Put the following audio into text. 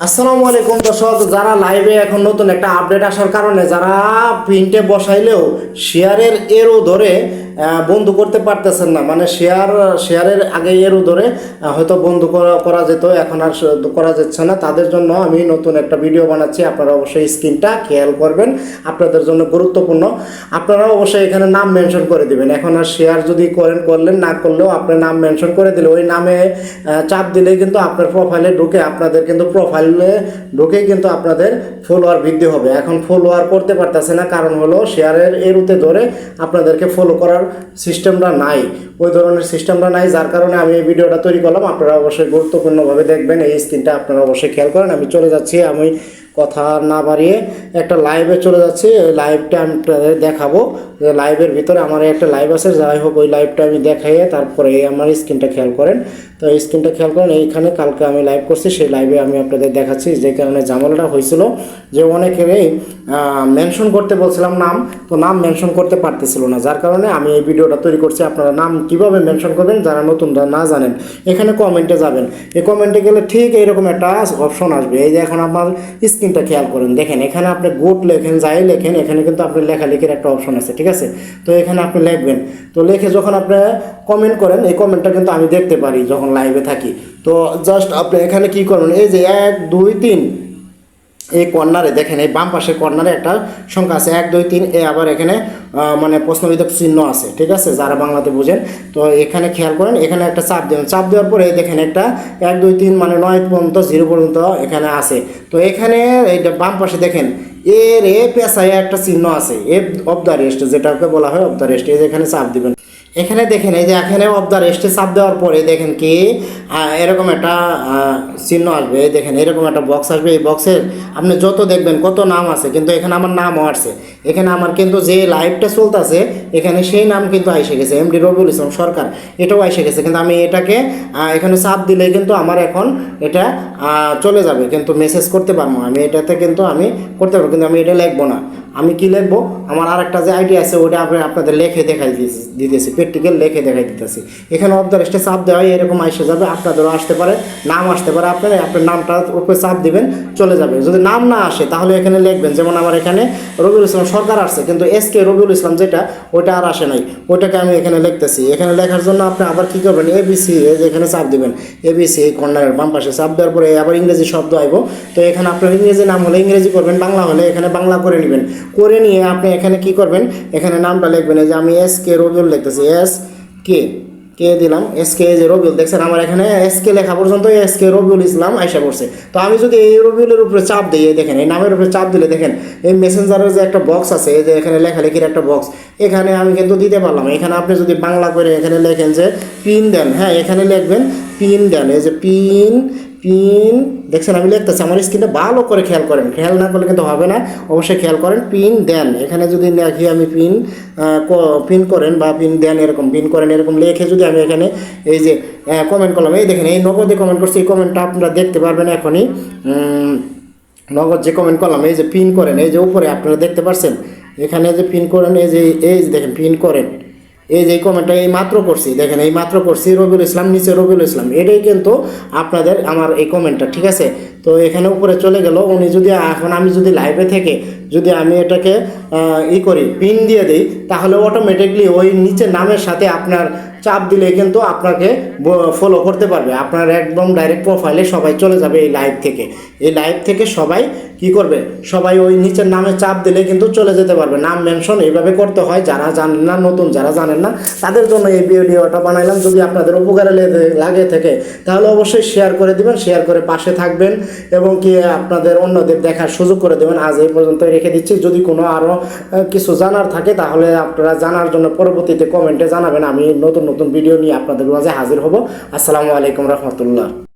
আসসালামু আলাইকুম দর্শক, যারা লাইভে এখন নতুন একটা আপডেট আসার কারণে যারা প্রিন্টে বসাইলেও শেয়ারের এরও ধরে বন্ধ করতে পারতেছেন না। মানে শেয়ার শেয়ারের আগে এরও ধরে হয়তো বন্ধ করা যেত, এখন আর করা যাচ্ছে না। তাদের জন্য আমি নতুন একটা ভিডিও বানাচ্ছি। আপনারা অবশ্যই স্ক্রিনটা খেয়াল করবেন। আপনাদের জন্য গুরুত্বপূর্ণ। আপনারা অবশ্যই এখানে নাম মেনশন করে দিবেন। এখন আর শেয়ার যদি করেন, করলেন, না করলেও আপনার নাম মেনশন করে দিলে, ওই নামে চাপ দিলেই কিন্তু আপনার প্রোফাইলে ঢুকে, আপনাদের কিন্তু প্রোফাইলে ঢুকেই কিন্তু আপনাদের ফলোয়ার বৃদ্ধি হবে। এখন ফলোয়ার করতে পারতেছে না, কারণ হলো শেয়ারের এরুতে ধরে আপনাদেরকে ফলো করার সিস্টেমটা নাই, ওই ধরনের সিস্টেমটা নাই, যার কারণে আমি এই ভিডিওটা তৈরি করলাম। আপনারা অবশ্যই গুরুত্বপূর্ণভাবে দেখবেন, এই স্ক্রিনটা আপনারা অবশ্যই খেয়াল করেন। আমি চলে যাচ্ছি, আমি কথা না বাড়িয়ে একটা লাইভে চলে যাচ্ছি। এই লাইভটা আমি দেখাবো। লাইভের ভিতরে আমার একটা লাইভ আছে। যাই হোক, ওই লাইভটা আমি দেখাইয়ে তারপরে আমার স্ক্রিনটা খেয়াল করেন। তো স্ক্রিনটা খেয়াল করেন, এইখানে কালকে আমি লাইভ করছি, সেই লাইভে আমি আপনাদের দেখাচ্ছি যে কারণে ঝামেলাটা হয়েছিল। যে অনেকেরই মেনশন করতে বলছিলাম নাম, তো নাম মেনশন করতে পারতেছিল না। যার কারণে আমি এই ভিডিওটা তৈরি করছি। আপনারা নাম কীভাবে মেনশন করবেন, যারা নতুনরা না জানেন, এখানে কমেন্টে যাবেন। এই কমেন্টে গেলে ঠিক এইরকম একটা অপশন আসবে। এই যে এখন আপনার স্ক্রিনটা খেয়াল করেন। দেখেন, এখানে আপনি গোট লেখেন, যাই লেখেন, এখানে কিন্তু আপনার লেখালেখির একটা অপশন আছে, ঠিক আছে? তো এখানে আপনি লিখবেন। তো লিখে যখন আপনি কমেন্ট করেন, এই কমেন্টটা কিন্তু আমি দেখতে পারি যখন লাইভে থাকি। তো জাস্ট আপনি এখানে কি করবেন? এই যে এক, দুই, তিন। এই কর্নারে, দেখেন এই বাম পাশে কর্নারে একটা সংখ্যা আছে, এক, দুই, তিন, এ আবার এখানে মানে প্রশ্নবিধক চিহ্ন আছে, ঠিক আছে, যারা বাংলাতে বুঝেন। তো এখানে খেয়াল করেন, এখানে একটা চাপ দেবেন চাপ দেওয়ার পরে দেখেন একটা এক, দুই, তিন মানে নয় পর্যন্ত, জিরো পর্যন্ত এখানে আছে। তো এখানে এইটা বাম পাশে দেখেন, এর এ পেশায় একটা চিহ্ন আছে এ অফ দ্য রেস্ট, যেটাকে বলা হয় অফ দ্য রেস্ট এখানে চাপ দিবেন। এখানে দেখেন, এই যে এখানে অফ দ্য রেস্টে চাপ দেওয়ার পরে দেখেন কি এরকম একটা চিহ্ন আসবে। দেখেন, এরকম একটা বক্স আসবে। এই বক্সের আপনি যত দেখবেন কত নাম আছে, কিন্তু এখানে আমার নামও আসছে। এখানে আমার কিন্তু যে লাইভটা চলতেছে এখানে সেই নাম কিন্তু আইসে গেছে এমডি রবিউল ইসলাম সরকার, এটাও আইসে গেছে। কিন্তু আমি এটাকে এখানে চাপ দিলে কিন্তু আমার এখন এটা চলে যাবে। কিন্তু মেসেজ করতে পারব আমি এটাতে কিন্তু আমি করতে পারব কিন্তু আমি এটা লিখব না। আমি কি লিখব? আমার আর একটা যে আইডিয়া আছে ওটা আপনি আপনাদের লেখে দেখাই দিতেছি- প্র্যাকটিক্যাল লেখে দেখাই দিতেছি। এখানে অফ দ্য রেস্টে চাপ দেওয়া হয় এরকম আসে যাবে, আপনাদেরও আসতে পারে, নাম আসতে পারে। আপনার আপনার নামটা উপরে চাপ দিবেন, চলে যাবে। যদি নাম না আসে, তাহলে এখানে লিখবেন। যেমন আমার এখানে রবিউল ইসলাম সরকার আসছে, কিন্তু এস কে রবিউল ইসলাম যেটা ওইটা আর আসে নাই। ওটাকে আমি এখানে লিখতেছি। এখানে লেখার জন্য আপনি আবার কী করবেন? এবিসি এখানে চাপ দিবেন এবিসি এই কর্নারের বাম পাশে চাপ দেওয়ার পরে আবার ইংরেজি শব্দ আইব। তো এখানে আপনার ইংরেজি নাম হলে ইংরেজি করবেন, বাংলা হলে এখানে বাংলা করে নেবেন। করে নিয়ে আপনি এখানে কি করবেন? এখানে নামটা লিখবেন, এই যে আমি এস কে রবিউল লিখতেছি। এস কে কে দিলাম? এস কে যে রবিউল, দেখছেন আমার এখানে এস কে লেখা পর্যন্ত এস কে রবিউল ইসলাম আইসা করছে তো আমি যদি এই রবিউলের উপরে চাপ দিই দেখেন, এই নামের উপরে চাপ দিলে দেখেন, এই মেসেঞ্জারের যে একটা বক্স আছে, এই যে এখানে লেখালেখির একটা বক্স এখানে আমি কিন্তু দিতে পারলাম এখানে আপনি যদি বাংলা করে এখানে লেখেন যে পিন দেন হ্যাঁ এখানে লিখবেন পিন দেন, এই যে পিন পিন, দেখছেন আমি লিখতেছি, আমার স্ক্রিনটা ভালো করে খেয়াল করেন, খেয়াল না করলে কিন্তু হবে না, অবশ্যই খেয়াল করেন, পিন দেন, এখানে যদি লিখি আমি পিন পিন করেন বা পিন দেন এরকম, পিন করেন এরকম লিখে যদি আমি এখানে এই যে কমেন্ট করলাম, এই দেখেন, এই নগদে কমেন্ট করছি, এই কমেন্টটা আপনারা দেখতে পারবেন এখনই নগদ যে কমেন্ট করলাম, এই যে পিন করেন, এই যে উপরে আপনারা দেখতে পাচ্ছেন এখানে যে পিন করেন, এই যে, এই দেখেন, পিন করেন এই যে কমেন্টটা এই মাত্র করছি, দেখেন এই মাত্র করছি রবিউল ইসলাম, নিচে রবিউল ইসলাম, এটাই কিন্তু আপনাদের আমার এই কমেন্টটা ঠিক আছে? তো এখানে উপরে চলে গেল, উনি যদি, এখন আমি যদি লাইভে থেকে যদি আমি এটাকে ই করি পিন দিয়ে দিই, তাহলে অটোমেটিকলি ওই নিচে নামের সাথে আপনার চাপ দিলে কিন্তু আপনাকে ফলো করতে পারবে। আপনার একদম ডাইরেক্ট প্রোফাইলে সবাই চলে যাবে এই লাইভ থেকে। এই লাইভ থেকে সবাই কি করবে? সবাই ওই নিচের নামে চাপ দিলে কিন্তু চলে যেতে পারবে। নাম মেনশন এইভাবে করতে হয়। যারা জানেন না, নতুন যারা জানেন না, তাদের জন্য এই ভিডিওটা বানাইলাম। যদি আপনাদের উপকারে লাগে থাকে, তাহলে অবশ্যই শেয়ার করে দিবেন শেয়ার করে পাশে থাকবেন এবং কি আপনাদের অন্যদের দেখার সুযোগ করে দেবেন। আজ এই পর্যন্ত রেখে দিচ্ছি। যদি কোনো আরও কিছু জানার থাকে, তাহলে আপনারা জানার জন্য পরবর্তীতে কমেন্টে জানাবেন। আমি নতুন নতুন ভিডিও নিয়ে আপনাদের মাঝে হাজির হব। আসসালামু আলাইকুম রহমতুল্লাহ।